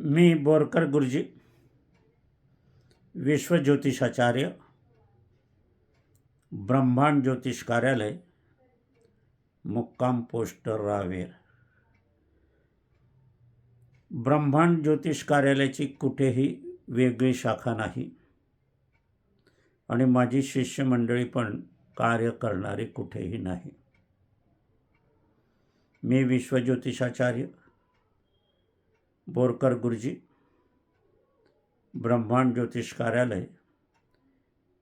मी बोरकर गुरुजी विश्वज्योतिषाचार्य ब्रह्मांड ज्योतिष कार्यालय मुक्काम पोस्ट रावेर. ब्रह्मांड ज्योतिष कार्यालयाची कुठेही वेगळी शाखा नाही आणि माझी शिष्यमंडळी पण कार्य करणारी कुठेही नाही. मी विश्वज्योतिषाचार्य बोरकर गुरुजी ब्रह्मांड ज्योतिष कार्यालय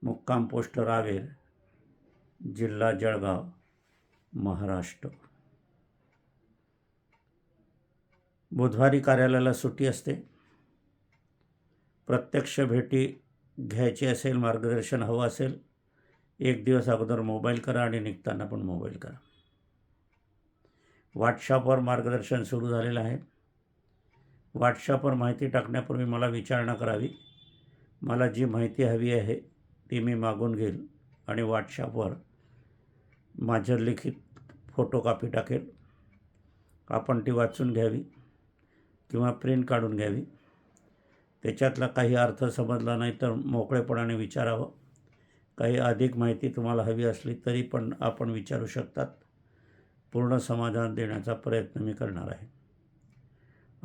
मुक्काम पोस्ट रावेर जिल्हा जळगाव महाराष्ट्र. बुधवारी कार्यालयाला सुट्टी असते. प्रत्यक्ष भेटी घ्यायची असेल मार्गदर्शन हवं असेल एक दिवस अगोदर मोबाईल करा आणि निघताना पण मोबाईल करा. व्हॉट्सअपवर मार्गदर्शन सुरू झालेलं आहे. व्हॉट्सअपवर माहिती टाकण्यापूर्वी मला विचारणा करावी. मला जी माहिती हवी आहे ती मी मागून घेईल आणि व्हॉट्सअपवर माझं लिखित फोटोकॉपी टाकेल. आपण ती वाचून घ्यावी किंवा प्रिंट काढून घ्यावी. त्याच्यातला काही अर्थ समजला नाही तर मोकळेपणाने विचारावं. काही अधिक माहिती तुम्हाला हवी असली तरी पण आपण विचारू शकतात. पूर्ण समाधान देण्याचा प्रयत्न मी करणार आहे.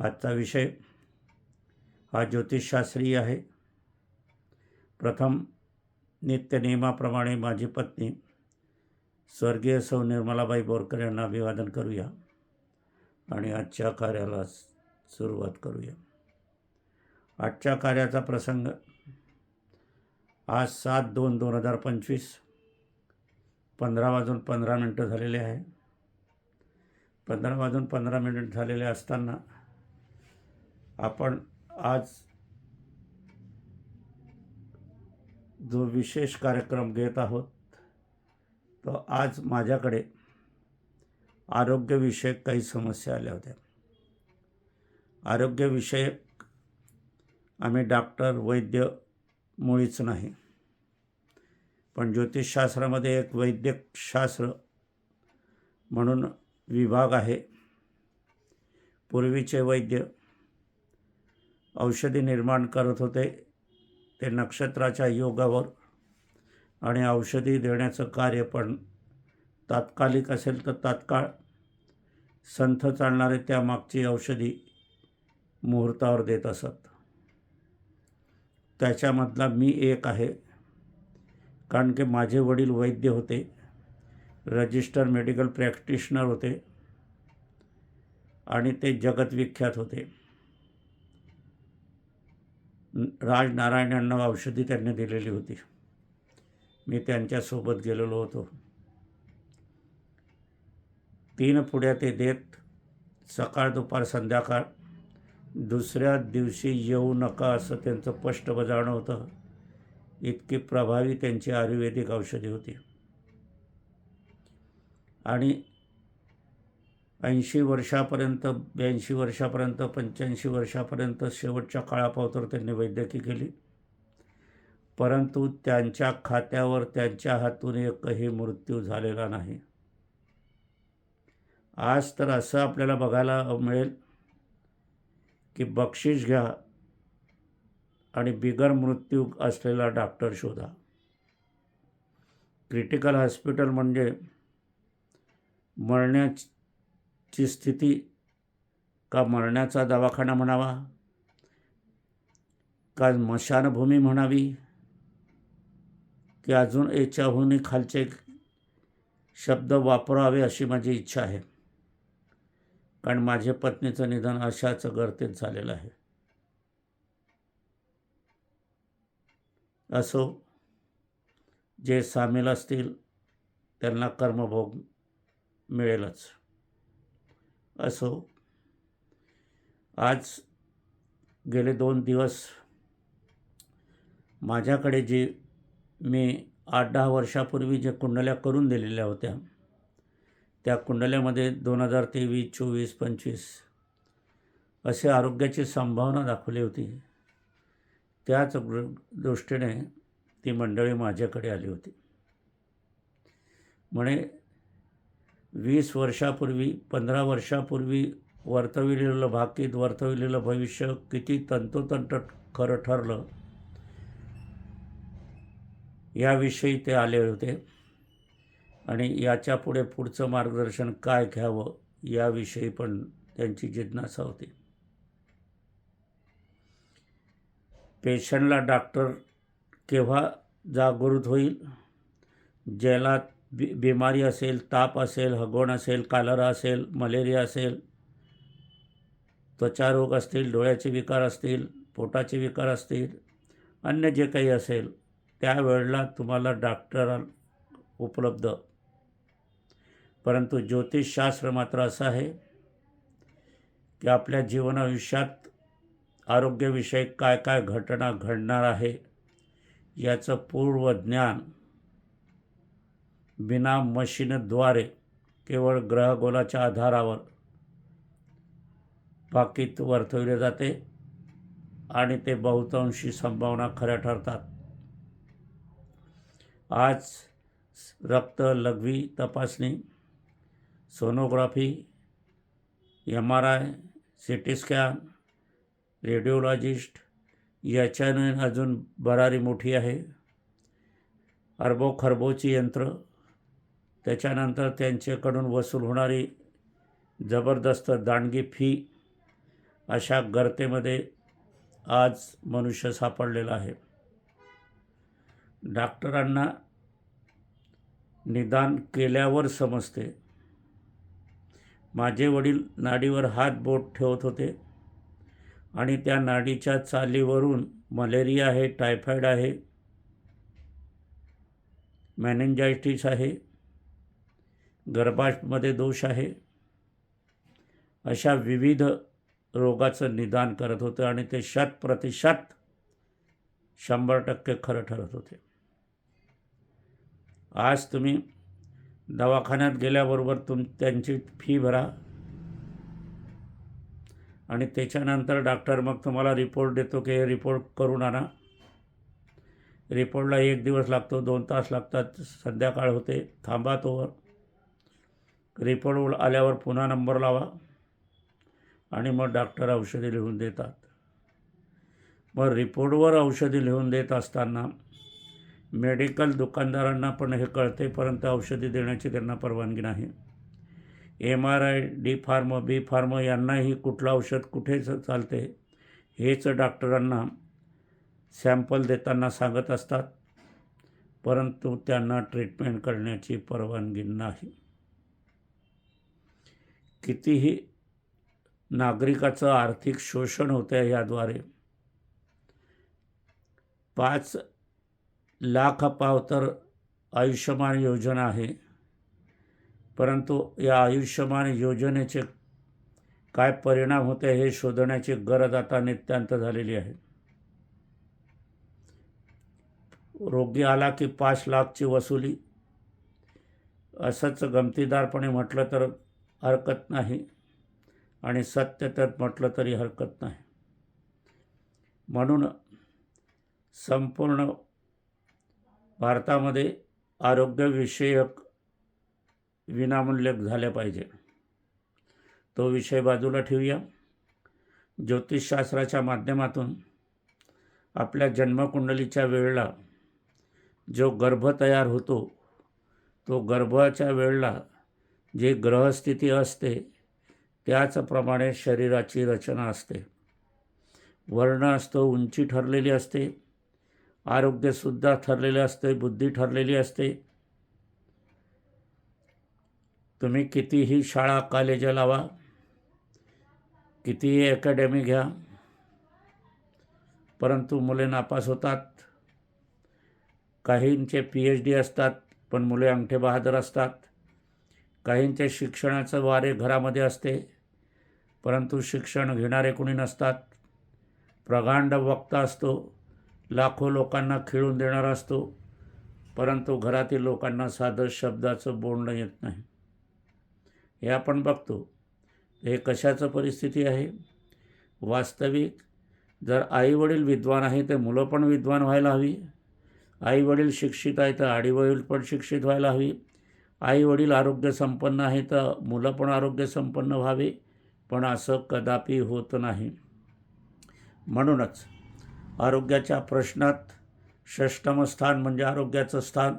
आजचा विषय हा ज्योतिषशास्त्रीय आहे. प्रथम नित्यनियमाप्रमाणे माझी पत्नी स्वर्गीय सौ निर्मलाबाई बोरकर यांना अभिवादन करूया आणि आजच्या कार्याला सुरुवात करूया. आजच्या कार्याचा प्रसंग आज सात दोन दोन हजार पंचवीस पंधरा वाजून पंधरा मिनटं झालेले आहे. पंधरा वाजून पंधरा मिनिट झालेले असताना आपण आज जो विशेष कार्यक्रम घेत आहोत तो आज माझ्याकडे आरोग्यविषयक काही समस्या आल्या होत्या. आरोग्यविषयक आम्ही डॉक्टर वैद्य मुळीच नाही. पण ज्योतिषशास्त्रामध्ये एक वैद्यकशास्त्र म्हणून विभाग आहे. पूर्वीचे वैद्य औषधी निर्माण करत होते. ते नक्षत्राच्या योगावर आणि औषधी देण्याचं कार्य पण तात्कालिक असेल तर तात्काळ. संथ चालणारे त्यामागची औषधी मुहूर्तावर देत असत. त्याच्यामधला मी एक आहे. कारण की माझे वडील वैद्य होते. रजिस्टर मेडिकल प्रॅक्टिशनर होते. आणि ते जगतविख्यात होते. राजनारायणांना यांना औषधी त्यांनी दिलेली होती. मी त्यांच्यासोबत गेलेलो होतो. तीन पुढ्या ते देत सकाळ दुपार संध्याकाळ दुसऱ्या दिवशी येऊ नका असं त्यांचं स्पष्ट बजावणं होतं. इतकी प्रभावी त्यांची आयुर्वेदिक औषधी होती. आणि ऐंशी वर्षापर्यंत ब्याऐंशी वर्षापर्यंत पंच्याऐंशी वर्षापर्यंत शेवटच्या काळापावतर त्यांनी वैद्यकीय केली. परंतु त्यांच्या खात्यावर त्यांच्या हातून एकही मृत्यू झालेला नाही. आज तर असं आपल्याला बघायला मिळेल की बक्षीस घ्या आणि बिगर मृत्यू असलेला डॉक्टर शोधा. क्रिटिकल हॉस्पिटल म्हणजे मरण्याची ची स्थिती का मरण्याचा दवाखाना म्हणावा? का स्मशानभूमी म्हणावी? की अजून याच्याहूनही खालचे शब्द वापरावे अशी माझी इच्छा आहे. कारण माझ्या पत्नीचं निधन अशाच गर्तेत झालेलं आहे. असो जे सामील असतील त्यांना कर्मभोग मिळेलच. असो. आज गेले दोन दिवस माझ्याकडे जे मी आठ दहा वर्षापूर्वी जे कुंडल्या करून दिलेल्या होत्या त्या कुंडल्यामध्ये दोन हजार तेवीस चोवीस पंचवीस असे आरोग्याची संभावना दाखवली होती. त्याच दृष्टीने ती मंडळी माझ्याकडे आली होती. म्हणे वीस वर्षापूर्वी पंधरा वर्षापूर्वी वर्तविलेलं भाकीत वर्तविलेलं भविष्य किती तंतोतंत खरं ठरलं याविषयी ते आले होते. आणि याच्यापुढे पुढचं मार्गदर्शन काय घ्यावं याविषयी पण त्यांची जिज्ञासा होती. पेशंटला डॉक्टर केव्हा जागृत होईल? ज्याला बि बिमारी असेल ताप असेल हगवण असेल कालरा असेल मलेरिया असेल त्वचारोग असतील डोळ्याचे विकार असतील पोटाचे विकार असतील अन्य जे काही असेल त्यावेळेला तुम्हाला डॉक्टर उपलब्ध. परंतु ज्योतिषशास्त्र मात्र असं आहे की आपल्या जीवनायुष्यात आरोग्यविषयक काय काय घटना घडणार आहे याचं पूर्व ज्ञान बिना मशीनद्वारे केवळ ग्रहगोलाच्या आधारावर पाकीत वर्तविले जाते आणि ते बहुतांशी संभावना खऱ्या ठरतात. आज रक्त लघवी तपासणी sonography M R I C T scan radiologist याच्यानं अजून भरारी मोठी आहे. अरबो खरबोची यंत्र त्याच्यानंतर त्यांच्याकडून वसूल होणारी जबरदस्त दांडगी फी अशा गर्तेमध्ये आज मनुष्य सापडलेला आहे. डॉक्टरांना निदान केल्यावर समजते. माझे वडील नाडीवर हात बोट ठेवत होते आणि त्या नाडीच्या चालीवरून मलेरिया आहे टायफॉईड आहे मॅनेंजायटिस आहे गर्भामध्ये दोष आहे. अशा विविध रोगाचं निदान करत होतं आणि ते शत प्रतिशत शंभर टक्के खरं ठरत होते. आज तुम्ही दवाखान्यात गेल्याबरोबर तुम त्यांची फी भरा आणि त्याच्यानंतर डॉक्टर मग तुम्हाला रिपोर्ट देतो की हे रिपोर्ट करून आणा. रिपोर्टला एक दिवस लागतो दोन तास लागतात संध्याकाळ होते थांबा तोवर. रिपोर्ट आल्यावर पुन्हा नंबर लावा आणि मग डॉक्टर औषधे लिहून देतात. मग रिपोर्टवर औषधे लिहून देत असताना मेडिकल दुकानदारांना पण हे कळते परंतु औषधी देण्याची त्यांना परवानगी नाही. M R I D pharm B pharm यांनाही कुठलं औषध कुठे चालते हेच डॉक्टरांना सॅम्पल देताना सांगत असतात परंतु त्यांना ट्रीटमेंट करण्याची परवानगी नाही. कितीही नागरिकाचं आर्थिक शोषण होतं आहे याद्वारे पाच लाख पाव तर आयुष्यमान योजना आहे. परंतु या आयुष्यमान योजनेचे काय परिणाम होते हे शोधण्याची गरज आता नित्यांत झालेली आहे. रोगी आला की पाच लाखची वसुली असंच गमतीदारपणे म्हटलं तर हरकत नाही. आणि सत्य तर म्हटलं तरी हरकत नाही. म्हणून संपूर्ण भारतामध्ये आरोग्यविषयक विनामूल्य झाल्या पाहिजे. तो विषय बाजूला ठेवूया. ज्योतिषशास्त्राच्या माध्यमातून आपल्या जन्मकुंडलीच्या वेळेला जो गर्भ तयार होतो तो गर्भाच्या वेळेला जे ग्रहस्थिती असते त्याचप्रमाणे शरीराची रचना असते. वर्ण असतो उंची ठरलेली असते. आरोग्यसुद्धा ठरलेले असते बुद्धी ठरलेली असते. तुम्ही कितीही शाळा कॉलेज लावा कितीही अकॅडमी घ्या परंतु मुले नापास होतात. काहींचे पी एच डी असतात पण मुले अंगठे बहादर असतात. काहींचे शिक्षणाचं वारे घरामध्ये असते परंतु शिक्षण घेणारे कोणी नसतात. प्रगांड वक्ता असतो लाखो लोकांना खिळून देणारा असतो परंतु घरातील लोकांना साधं शब्दाचं बोलणं येत नाही. हे आपण बघतो. हे कशाचं परिस्थिती आहे? वास्तविक जर आईवडील विद्वान आहे तर मुलं पण विद्वान व्हायला हवी. आईवडील शिक्षित आहे तर आईवडील पण शिक्षित व्हायला हवी. आईवडील आरोग्यसंपन्न आहे तर मुलं पण आरोग्यसंपन्न व्हावे पण असं कदापि होत नाही. म्हणूनच आरोग्याच्या प्रश्नात षष्टम स्थान म्हणजे आरोग्याचं स्थान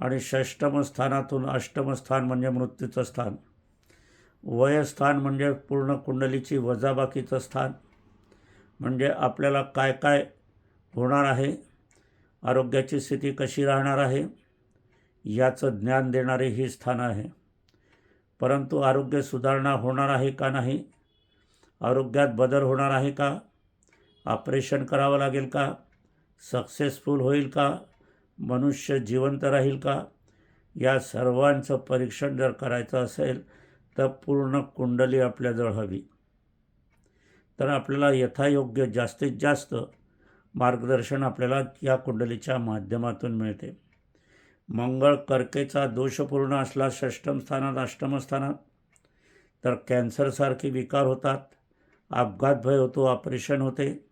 आणि षष्टम स्थानातून अष्टम स्थान म्हणजे मृत्यूचं स्थान. वयस्थान म्हणजे पूर्ण कुंडलीची वजाबाकीचं स्थान. म्हणजे आपल्याला काय काय होणार आहे? आरोग्याची स्थिती कशी राहणार आहे? याचं ज्ञान देणारे हे स्थान आहे. परंतु आरोग्य सुधारणा होणार आहे का नाही? आरोग्यात बदल होणार आहे का? ऑपरेशन करावं लागेल का? सक्सेसफुल होईल का? मनुष्य जिवंत राहील का? या सर्वांचं परीक्षण जर करायचं असेल तर पूर्ण कुंडली आपल्याजवळ हवी. तर आपल्याला यथायोग्य जास्तीत जास्त मार्गदर्शन आपल्याला या कुंडलीच्या माध्यमातून मिळते. मंगळ कर्केचा दोषपूर्ण असला षष्टम स्थानात अष्टम स्थानात तर कॅन्सरसारखे विकार होतात अपघात भय होतो ऑपरेशन होते.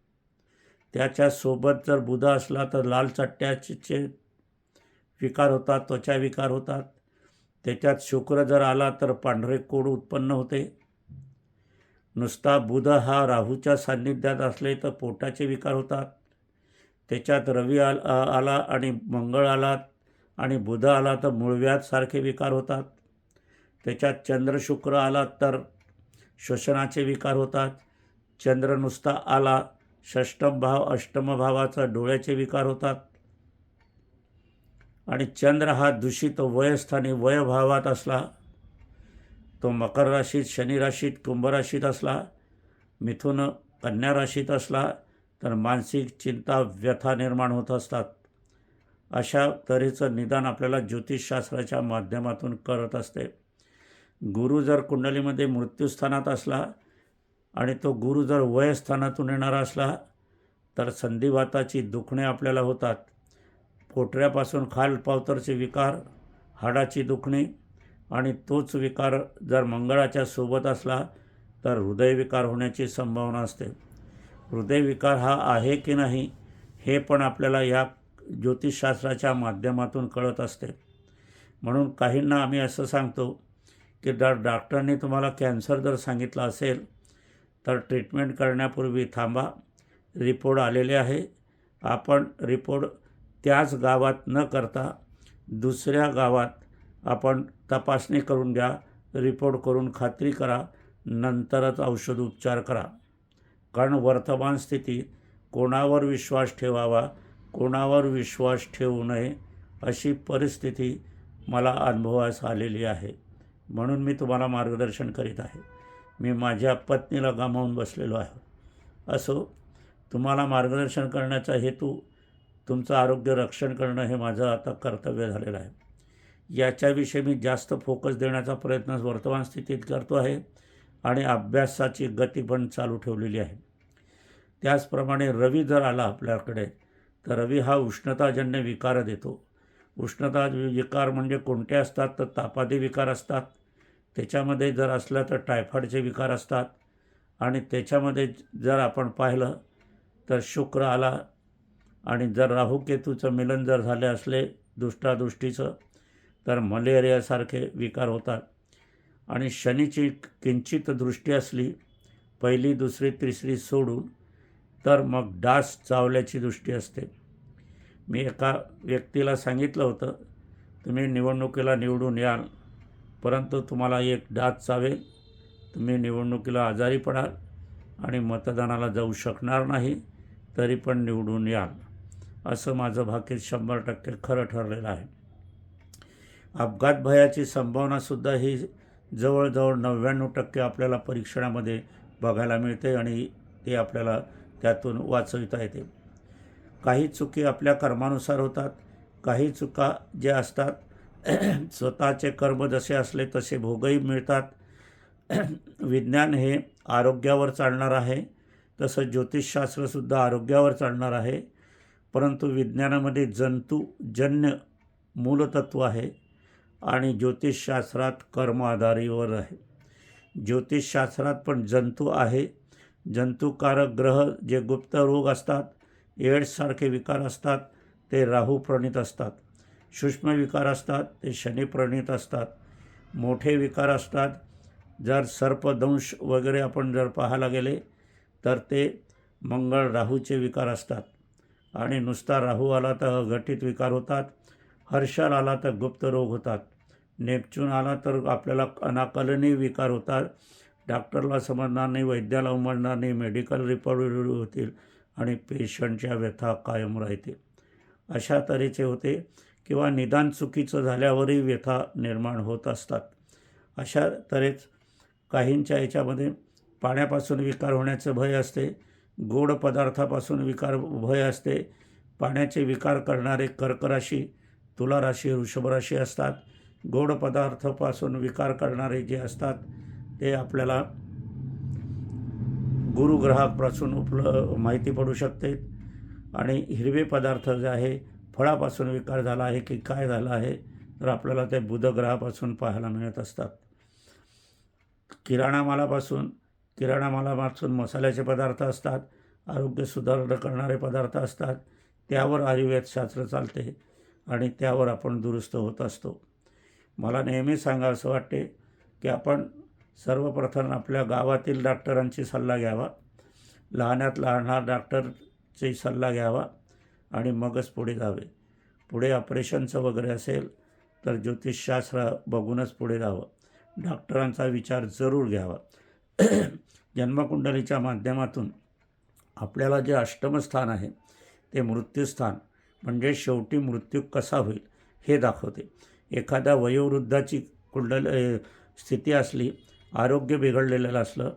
त्याच्यासोबत जर बुध असला तर लाल चट्ट्याचे विकार होतात त्वचा विकार होतात. त्याच्यात शुक्र जर आला तर पांढरे कोड उत्पन्न होते. नुसता बुध हा राहूच्या सान्निध्यात असले तर पोटाचे विकार होतात. त्याच्यात रवी आल आला आणि मंगळ आला आणि बुध आला तर मूळव्याधसारखे विकार होतात. त्याच्यात चंद्र शुक्र आला तर श्वसनाचे विकार होतात. चंद्र नुसता आला षष्टम भाव अष्टम भावाचा डोळ्याचे विकार होतात. आणि चंद्र हा दूषित वयस्थानी वयभावात असला तो मकर राशीत शनी राशीत कुंभ राशीत असला मिथुन कन्या राशीत असला तर मानसिक चिंता व्यथा निर्माण होत असतात. अशा तऱ्हेचं निदान आपल्याला ज्योतिषशास्त्राच्या माध्यमातून करत असते. गुरु जर कुंडलीमध्ये मृत्यूस्थानात असला आणि तो गुरु जर वयस्थानातून येणारा असला तर संधिवाताची दुखणे आपल्याला होतात. पोटऱ्यापासून खाल पावतरचे विकार हाडाची दुखणे आणि तोच विकार जर मंगळाच्या सोबत असला तर हृदयविकार होण्याची संभावना असते. हृदयविकार हा आहे की नाही हे पण आपल्याला या ज्योतिषशास्त्राच्या माध्यमातून कळत असते. म्हणून काहींना आम्ही असं सांगतो की डा डॉक्टरांनी तुम्हाला कॅन्सर जर सांगितलं असेल तर ट्रीटमेंट करण्यापूर्वी थांबा. रिपोर्ट आलेले आहे. आपण रिपोर्ट त्याच गावात न करता दुसऱ्या गावात आपण तपासणी करून घ्या रिपोर्ट करून खात्री करा नंतरच औषध उपचार करा. कारण वर्तमान स्थितीत कोणावर विश्वास ठेवावा कोणावर विश्वास ठेवू नये अशी परिस्थिती मला अनुभवास आलेली आहे. म्हणून मी तुम्हाला मार्गदर्शन करीत आहे. मी माझ्या पत्नीला गमावून बसलेलो आहे. असो तुम्हाला मार्गदर्शन करण्याचा हेतू तुमचं आरोग्य रक्षण करणं हे माझं आता कर्तव्य झालेलं आहे. याच्याविषयी मी जास्त फोकस देण्याचा प्रयत्न वर्तमान स्थितीत करतो आहे आणि अभ्यासाची गती पण चालू ठेवलेली आहे. त्याचप्रमाणे रवी जर आला आपल्याकडे तर रवी हा उष्णताजन्य विकार देतो. उष्णता विकार म्हणजे कोणते असतात? तर तापादी विकार असतात. त्याच्यामध्ये जर असलं तर टायफॉईडचे विकार असतात. आणि त्याच्यामध्ये जर आपण पाहिलं तर शुक्र आला आणि जर राहुकेतूचं मिलन जर झाले असले दुष्टादृष्टीचं तर मलेरियासारखे विकार होतात. आणि शनीची किंचित दृष्टी असली पहिली दुसरी तिसरी सोडून तर मग डास चावल्याची दृष्टी असते. मी एका व्यक्तीला सांगितलं होतं तुम्ही निवडणुकीला निवडून याल परंतु तुम्हाला एक डास चावेल तुम्ही निवडणुकीला आजारी पडाल आणि मतदानाला जाऊ शकणार नाही तरी पण निवडून याल. असं माझं भाकीत शंभर टक्के खरं ठरलेलं आहे. अपघात भयाची संभावनासुद्धा ही जवळजवळ नव्याण्णव टक्के आपल्याला परीक्षणामध्ये बघायला मिळते आणि ते आपल्याला त्यातून वाचविता येते. काही चुकी आपल्या कर्मानुसार होतात काही चुका ज्या असतात स्वतःचे कर्म जसे असले तसे भोगही मिळतात. विज्ञान हे आरोग्यावर चालणार आहे तसं ज्योतिषशास्त्रसुद्धा आरोग्यावर चालणार आहे. परंतु विज्ञानामध्ये जंतुजन्य मूलतत्व आहे आणि ज्योतिषशास्त्रात कर्म आधारीवर आहे. ज्योतिषशास्त्रात पण जंतू आहे जंतुकारक ग्रह जे गुप्त रोग असतात एड्ससारखे विकार असतात ते राहू प्रणीत असतात. सूक्ष्म विकार असतात ते शनी प्रणीत असतात. मोठे विकार असतात जर सर्पदंश वगैरे आपण जर पाहायला गेले तर ते मंगळ राहूचे विकार असतात. आणि नुसता राहू आला तर घटित विकार होतात हर्षल आला तर गुप्त रोग होतात. नेपच्यून आला तर आपल्याला अनाकलनीय विकार होतात डॉक्टरला समजणार नाही वैद्याला उमजणार नाही मेडिकल रिपोर्ट होतील आणि पेशंटच्या व्यथा कायम राहतील. अशा तऱ्हेचे होते किंवा निदान चुकीचं झाल्यावरही व्यथा निर्माण होत असतात. अशा तऱ्हेच काहींच्या याच्यामध्ये पाण्यापासून विकार होण्याचं भय असते गोड पदार्थापासून विकार भय असते. पाण्याचे विकार करणारे कर्क राशी तुला राशी वृषभ राशी असतात. गोड पदार्थापासून विकार करणारे जे असतात ते आपल्याला गुरुग्रहापासून उपल माहिती पडू शकते. आणि हिरवे पदार्थ जे आहे फळापासून विकार झाला आहे की काय झालं आहे तर आपल्याला ते बुधग्रहापासून पाहायला मिळत असतात. किराणा मालापासून किराणा मालापासून मसाल्याचे पदार्थ असतात आरोग्य सुधारणा करणारे पदार्थ असतात त्यावर आयुर्वेदशास्त्र चालते आणि त्यावर आपण दुरुस्त होत असतो. मला नेहमी सांगावं असं वाटते की आपण सर्वप्रथम आपल्या गावातील डॉक्टरांची सल्ला घ्यावा. लहानात लहान डॉक्टरची सल्ला घ्यावा आणि मगच पुढे जावे. पुढे ऑपरेशनचं वगैरे असेल तर ज्योतिषशास्त्र बघूनच पुढे जावं. डॉक्टरांचा विचार जरूर घ्यावा. जन्मकुंडलीच्या माध्यमातून आपल्याला जे अष्टमस्थान आहे ते मृत्यूस्थान म्हणजे शेवटी मृत्यू कसा होईल हे दाखवते. एखाद्या वयोवृद्धाची कुंडल स्थिती असली आरोग्य बिघडलेलं असलं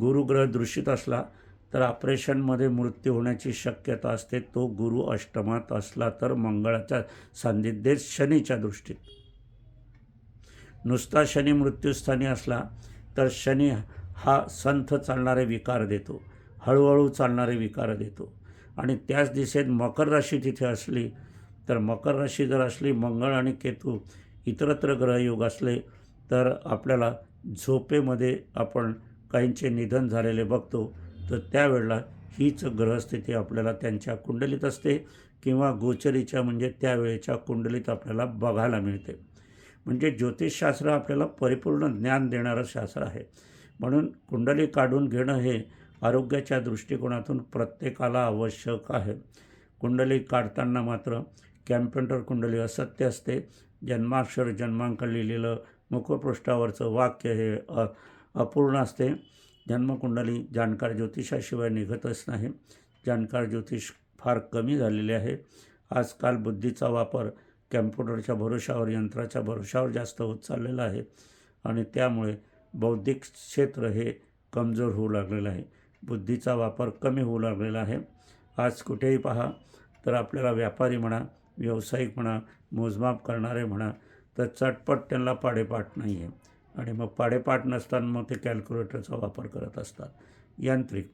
गुरुग्रह दृष्टीत असला तर ऑपरेशनमध्ये मृत्यू होण्याची शक्यता असते. तो गुरु अष्टमात असला तर मंगळाच्या सान्निध्येत शनीच्या दृष्टीत. नुसता शनी मृत्यूस्थानी असला तर शनी हा संथ चालणारे विकार देतो. हळूहळू चालणारे विकार देतो. आणि त्याच दिशेत मकर राशी तिथे असली तर मकर राशी जर असली मंगळ आणि केतू इतरत्र ग्रहयोग असले तर आपल्याला झोपेमध्ये आपण काहींचे निधन झालेले बघतो तर त्यावेळेला हीच ग्रहस्थिती आपल्याला त्यांच्या कुंडलीत असते किंवा गोचरीच्या म्हणजे त्यावेळेच्या कुंडलीत आपल्याला बघायला मिळते. म्हणजे ज्योतिषशास्त्र आपल्याला परिपूर्ण ज्ञान देणारं शास्त्र आहे. म्हणून कुंडली काढून घेणं हे आरोग्याच्या दृष्टिकोनातून प्रत्येकाला आवश्यक आहे. कुंडली काढताना मात्र कॅम्प्युटर कुंडली असत्य असते. जन्माक्षर जन्मांक लिहिलेलं मुखपृष्ठावरचं वाक्य हे अ अपूर्ण असते. जन्मकुंडली जाणकार ज्योतिषाशिवाय निघतच नाही. जाणकार ज्योतिष फार कमी झालेले आहे. आजकाल बुद्धीचा वापर कॅम्प्युटरच्या भरोशावर यंत्राच्या भरोशावर जास्त होत चाललेला आहे आणि त्यामुळे बौद्धिक क्षेत्र हे कमजोर होऊ लागलेलं आहे. बुद्धीचा वापर कमी होऊ लागलेला आहे. आज कुठेही पहा तर आपल्याला व्यापारी म्हणा व्यावसायिक म्हणा मोजमाप करणारे म्हणा तर चटपट त्यांना पाडेपाठ नाही आहे आणि मग पाडेपाठ नसताना मग ते कॅल्क्युलेटरचा वापर करत असतात. यांत्रिक.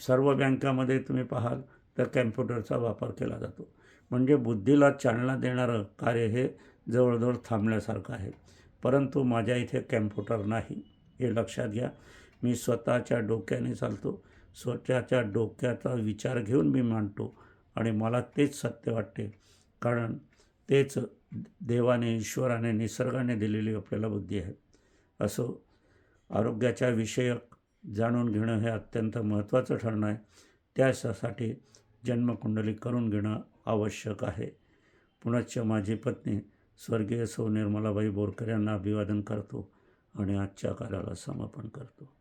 सर्व बँकामध्ये तुम्ही पाहाल तर कॅम्प्युटरचा वापर केला जातो. म्हणजे बुद्धीला चालना देणारं कार्य हे जवळजवळ थांबल्यासारखं आहे. परंतु माझ्या इथे कॅम्प्युटर नाही. हे लक्षात घ्या. मी स्वतःच्या डोक्याने चालतो. स्वतःच्या डोक्याचा विचार घेऊन मी मांडतो. आणि मला तेच सत्य वाटते. कारण तेच देवाने ईश्वराने निसर्गाने दिलेली आपल्याला बुद्धी आहे. असो आरोग्याच्या विषयक जाणून घेणं हे अत्यंत महत्त्वाचं ठरणं आहे. त्यासाठी जन्मकुंडली करून घेणं आवश्यक आहे. पुनश्च माझी पत्नी स्वर्गीय सौ निर्मलाबाई बोरकर यांना अभिवादन करतो आणि आजच्या कार्याला समापन करतो.